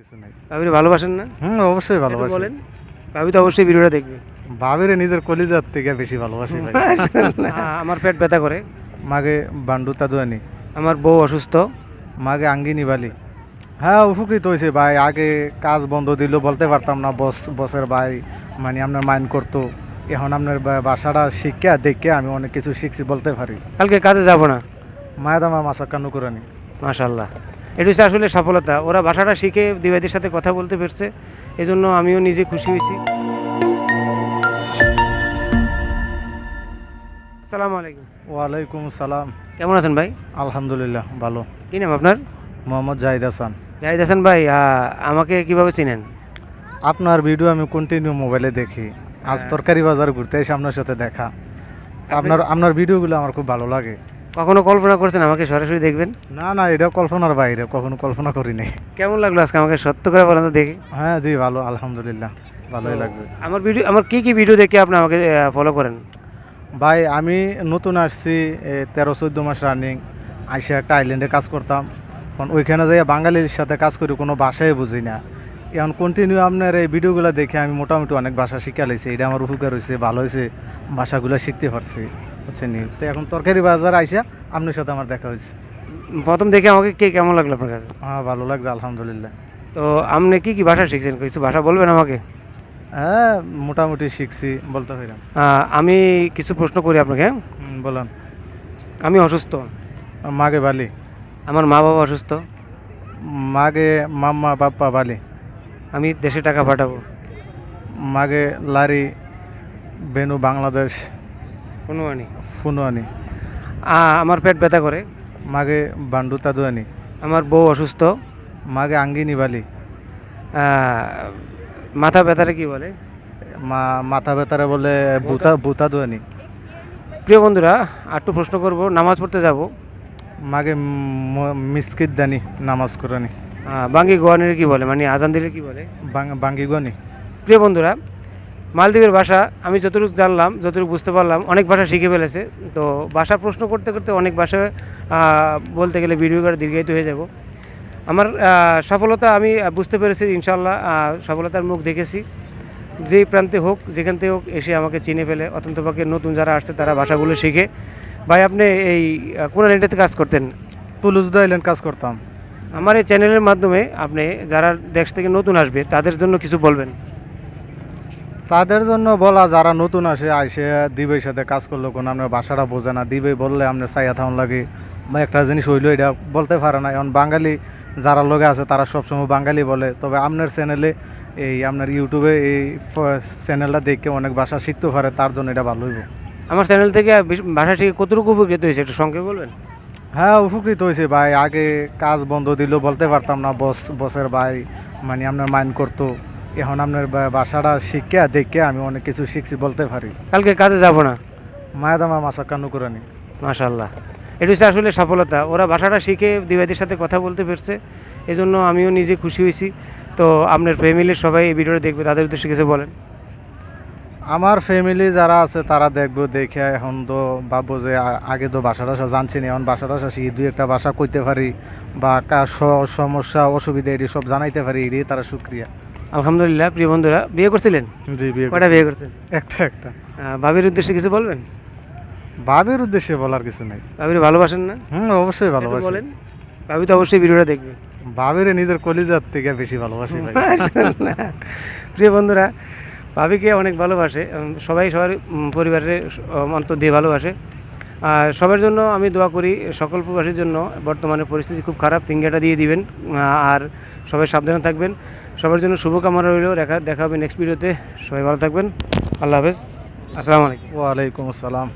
কিছু নেই। ভাবিরে ভালোবাসেন না? হুম অবশ্যই ভালোবাসি। বলেন ভাবি তো অবশ্যই ভিডিওটা দেখবে। ভাবিরে নিজের কলিজার থেকে বেশি ভালোবাসি ভাই। আমার পেট ব্যথা করে। মাগে বান্ডু তাদুয়ানি। আমার বউ অসুস্থ। মাগে আঙ্গিনি বালি। হ্যাঁ উপকৃত হয়েছে ভাই। আগে কাজ বন্ধ দিল বলতে পারতাম না বস বসের ভাই মানে আপনার মাইন্ড করতো। এখন আপনার বাসাটা শিক্ষা দেখে আমি অনেক কিছু শিখছি বলতে পারি। কালকে কাজে যাব না? মায়াদামা মাসা কান্নু করানি মাশাল্লাহ। এটা হচ্ছে আসলে সফলতা। ওরা ভাষাটা শিখে দিবাইদের সাথে কথা বলতে পেরেছে এই জন্য আমিও নিজে খুশি হয়েছি। আসসালামু আলাইকুম। ওয়ালাইকুম সালাম। কেমন আছেন ভাই? আলহামদুলিল্লাহ ভালো। কি নাম আপনার? মোহাম্মদ জাহিদ হাসান। জাহিদ হাসান ভাই আমাকে কীভাবে চিনেন? আপনার ভিডিও আমি কন্টিনিউ মোবাইলে দেখি। আজ তরকারি বাজার ঘুরতে এসে আপনার সাথে দেখা। আপনার আপনার ভিডিওগুলো আমার খুব ভালো লাগে। কখনো কল্পনা করছেন আমাকে সরাসরি দেখবেন? না না এটা কল্পনার বাইরে কখনো কল্পনা করি নাই। কেমন লাগল আজকে আমাকে সত্য করে বলেন তো দেখি? হ্যাঁ জি ভালো আলহামদুলিল্লাহ ভালোই লাগছে। আমার ভিডিও আমার কি কি ভিডিও দেখে আপনি আমাকে ফলো করেন? ভাই আমি নতুন আসছি তেরো চোদ্দ মাস রানিং আইসে একটা আইল্যান্ডে কাজ করতাম। কারণ ওইখানে যাই বাঙালির সাথে কাজ করি কোনো ভাষাই বুঝি না। এখন কন্টিনিউ আপনার এই ভিডিওগুলো দেখে আমি মোটামুটি অনেক ভাষা শিখা লাইছি এটা আমার উপকার হয়েছে ভালো হয়েছে ভাষাগুলো শিখতে পারছি। বুঝছেন নি? তো এখন তরকারি বাজার আইসা আপনার সাথে আমার দেখা হয়েছে। প্রথম দেখে আমাকে কে কেমন লাগল আপনার কাছে? হ্যাঁ ভালো লাগছে আলহামদুলিল্লাহ। তো আপনি কি কি ভাষা শিখছেন? কিছু ভাষা বলবেন আমাকে? হ্যাঁ মোটামুটি শিখছি বলতে আহ, আমি কিছু প্রশ্ন করি আপনাকে। হ্যাঁ? বলেন। আমি অসুস্থ। মাগে বালি। আমার মা বাবা অসুস্থ। মাগে মাম্মা বাপ্পা বালি। আমি দেশে টাকা পাঠাবো। মাগে লারি বেনু বাংলাদেশ। কোনো আনি ফুনুয়ানি আমার পেট ব্যথা করে। মাগে বান্ডু তাদুয়ানি। আমার বউ অসুস্থ। মাগে আঙ্গিনি বালি মাথা ব্যথাটা কি বলে? মা মাথা ব্যথারে বলে বুতা বুতা দুয়ানি প্রিয় বন্ধুরা আরেকটু প্রশ্ন করব নামাজ পড়তে যাব? মাগে মিসকিত দানি নামাজ করানি বাঙ্গি গোয়ানের কি বলে? মানে আজান দিলে কি বলে? বাঙ্গি গনি প্রিয় বন্ধুরা মালদ্বীপের ভাষা আমি যতটুকু জানলাম যতটুকু বুঝতে পারলাম অনেক ভাষা শিখে ফেলেছে। তো ভাষা প্রশ্ন করতে করতে অনেক ভাষা বলতে গেলে ভিডিও করে দীর্ঘায়িত হয়ে যাব। আমার সফলতা আমি বুঝতে পেরেছি ইনশাল্লাহ সফলতার মুখ দেখেছি। যেই প্রান্তে হোক যেখান থেকে হোক এসে আমাকে চিনে ফেলে। অত্যন্ত পক্ষে নতুন যারা আসছে তারা ভাষাগুলো শিখে। ভাই আপনি এই কোন ল্যান্ডেতে কাজ করতেন? তুলুজ আইল্যান্ড কাজ করতাম। আমার এই চ্যানেলের মাধ্যমে আপনি যারা দেশ থেকে নতুন আসবে তাদের জন্য কিছু বলবেন। তাদের জন্য বলা যারা নতুন আসে আইসে দিবের সাথে কাজ করল কোনো আপনার ভাষাটা বোঝে না। দিবে বললে আপনার চাইয়া থাউন লাগে। বা একটা জিনিস হইল এটা বলতে পারে না। এখন বাঙালি যারা লোকে আছে তারা সবসময় বাঙালি বলে। তবে আপনার চ্যানেলে এই আপনার ইউটিউবে এই চ্যানেলটা দেখে অনেক ভাষা শিখতে পারে তার জন্য এটা ভালো হইব। আমার চ্যানেল থেকে ভাষা শিখে কতটুকু উপকৃত হয়েছে একটু সঙ্গে বলবেন? হ্যাঁ উপকৃত হয়েছে ভাই। আগে কাজ বন্ধ দিল বলতে পারতাম না বস বসের ভাই মানে আপনার মাইন্ড করতো। এখন আপনার বাসাটা শিখে দেখে আমি অনেক কিছু শিখছি বলতে পারি। কালকে কাজে যাব না? মায়াদামা মাসা কান্নু করানি মাশাল্লাহ এটা হচ্ছে আসলে সফলতা। ওরা ভাষাটা শিখে দিবাইদের সাথে কথা বলতে পেরেছে। এই জন্য আমিও নিজে খুশি হয়েছি। তো আপনার ফ্যামিলির সবাই এই ভিডিওটা দেখবে তাদের উদ্দেশ্যে কিছু বলেন। আমার ফ্যামিলি যারা আছে তারা দেখব দেখে এখন তো ভাববো যে আগে তো ভাষা টাষা জানছি না। এখন ভাষা টাষা শিখি দুই একটা ভাষা কইতে পারি বা সমস্যা অসুবিধা এটি সব জানাইতে পারি এটি তারা শুক্রিয়া আলহামদুলিল্লাহ প্রিয় বন্ধুরা বিয়ে করছিলেন? জি বিয়ে কয়টা বিয়ে করছেন? একটা একটা। ভাবির উদ্দেশ্যে কিছু বলবেন? ভাবের উদ্দেশ্যে বলার কিছু নেই। ভাবির ভালোবাসেন না? হুম অবশ্যই একটু ভালোবাসি। বলেন। ভাবি তো অবশ্যই ভিডিওটা দেখবে। ভাবের নিজের কলিজার থেকে বেশি ভালোবাসি ভাই। প্রিয় বন্ধুরা ভাবিকে অনেক ভালোবাসে সবাই সবার পরিবারের অন্তর দিয়ে ভালোবাসে। সবার জন্য আমি দোয়া করি সকল প্রবাসীর জন্য। বর্তমানে পরিস্থিতি খুব খারাপ, ফিঙ্গারটা দিয়ে দিবেন। আর সবাই সাবধানে থাকবেন। সবার জন্য শুভকামনা রইল। দেখা দেখা হবে নেক্সট ভিডিওতে সবাই ভালো থাকবেন। আল্লাহ হাফেজ। আসসালামু আলাইকুম। ওয়ালাইকুম আসসালাম।